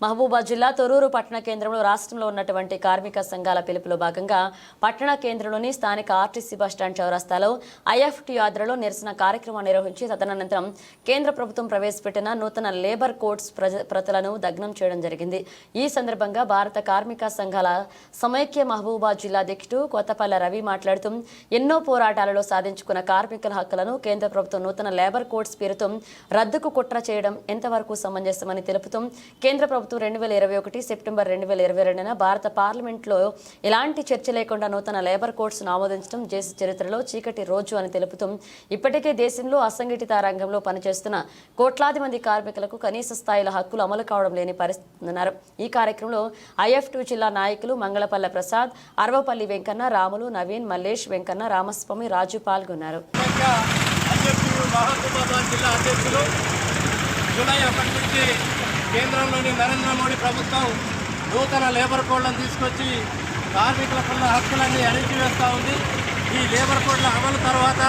మహబూబా జిల్లా తొరూరు పట్టణ కేంద్రంలో రాష్ట్రంలో ఉన్నటువంటి కార్మిక సంఘాల పిలుపులో భాగంగా పట్టణ కేంద్రంలోని స్థానిక ఆర్టీసీ బస్టాండ్ చౌరస్తాలో ఐఎఫ్టీ ఆధ్వర్యంలో నిరసన కార్యక్రమం నిర్వహించి తదనంతరం కేంద్ర ప్రభుత్వం ప్రవేశపెట్టిన నూతన లేబర్ కోడ్స్ ప్రజ- ప్రతులను దగ్నం చేయడం జరిగింది. ఈ సందర్భంగా భారత కార్మిక సంఘాల సమైక్య మహబూబా జిల్లా అధ్యక్షుడు కొత్తపల్ల రవి మాట్లాడుతూ ఎన్నో పోరాటాలలో సాధించుకున్న కార్మికుల హక్కులను కేంద్ర ప్రభుత్వం నూతన లేబర్ కోడ్స్ పేరుతో రద్దుకు కుట్ర చేయడం ఎంతవరకు సమంజసమని తెలుపుతూ కేంద్ర ప్రభుత్వం రెండు వేల ఇరవై ఒకటి సెప్టెంబర్ రెండు వేల ఇరవై రెండున భారత పార్లమెంట్లో ఎలాంటి చర్చ లేకుండా నూతన లేబర్ కోడ్స్ను ఆమోదించడం దేశ చరిత్రలో చీకటి రోజు అని తెలుపుతూ ఇప్పటికే దేశంలో అసంఘటిత రంగంలో పనిచేస్తున్న కోట్లాది మంది కార్మికులకు కనీస స్థాయిలో హక్కులు అమలు కావడం లేని పరిస్థితి ఉన్నారు. ఈ కార్యక్రమంలో ఐఎఫ్ టూ జిల్లా నాయకులు మంగళపల్లె ప్రసాద్ అరవపల్లి వెంకన్న రాములు నవీన్ మల్లేష్ వెంకన్న రామస్వామి రాజు పాల్గొన్నారు. జిల్లా అధ్యక్షులు జూలై ఒకటి నుంచి కేంద్రంలోని నరేంద్ర మోడీ ప్రభుత్వం నూతన లేబర్ కోడ్లను తీసుకొచ్చి కార్మికులకున్న హక్కులన్నీ అణిచివేస్తూ ఉంది. ఈ లేబర్ కోడ్ల అమలు తర్వాత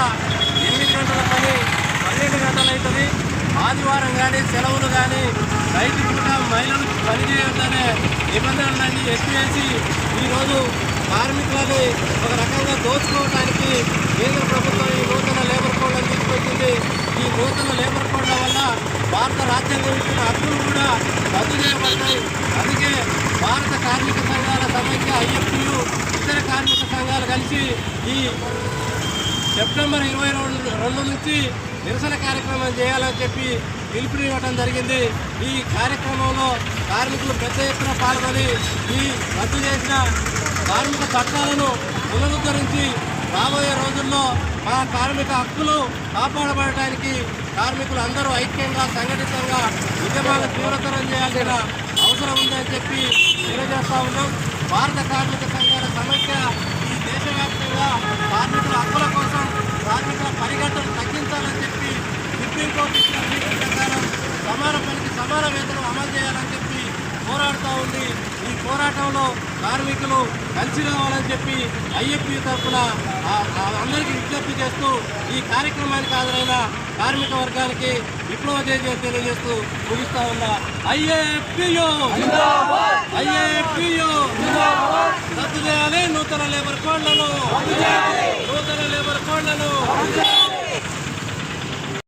ఎనిమిది గంటల పని పన్నెండు గంటలు అవుతుంది. ఆదివారం కానీ సెలవులు కానీ రైతు కూడా మహిళలు పనిచేయొద్దనే నిబంధనలన్నీ ఎత్తివేసి ఈరోజు కార్మికులని ఒక రకంగా దోచుకోవడానికి కేంద్ర ప్రభుత్వం ఈ నూతన లేబర్ కోడ్లను తీసుకొచ్చింది ఈ నూతన లేబర్ కోడ్ల వల్ల భారత రాజ్యాంగం ఇచ్చిన హక్కులు కూడా రద్దు చేయబడతాయి అందుకే భారత కార్మిక సంఘాల సమైక్య ఐఎఫ్టీయు ఇతర కార్మిక సంఘాలు కలిసి ఈ సెప్టెంబర్ ఇరవై రెండు రెండు నుంచి నిరసన కార్యక్రమం చేయాలని చెప్పి పిలుపునివ్వడం జరిగింది. ఈ కార్యక్రమంలో కార్మికులు పెద్ద ఎత్తున పాల్గొని ఈ రద్దు చేసిన కార్మిక చట్టాలను పునరుద్ధరణ రాబోయే రోజుల్లో మా కార్మిక హక్కులు కాపాడబడటానికి కార్మికులు అందరూ ఐక్యంగా సంఘటితంగా ఉద్యమాలు తీవ్రతరం చేయాల్సిన అవసరం ఉందని చెప్పి తెలియజేస్తా ఉన్నాం. భారత కార్మిక సంఘాల సమస్య ఈ దేశవ్యాప్తంగా కార్మికుల హక్కుల కోసం కార్మికుల పరిగణను తగ్గించాలని చెప్పి సుప్రీంకోర్టు ఇచ్చిన తీర్పు ప్రకారం సమాన పనికి సమాన వేతనం అమలు చేయాలని చెప్పి పోరాడుతూ పోరాటంలో కార్మికులు కలిసి రావాలని చెప్పి ఐఎఫ్పి తరఫున అందరికీ విజ్ఞప్తి చేస్తూ ఈ కార్యక్రమానికి హాజరైన కార్మిక వర్గానికి విప్లవ జయ తెలియజేస్తూ ముగిస్తా ఉన్నా. ఐఏఎఫ్పియు ఐఏఎఫ్పియు రద్దు చేయాలి నూతన లేబర్ కోడ్లను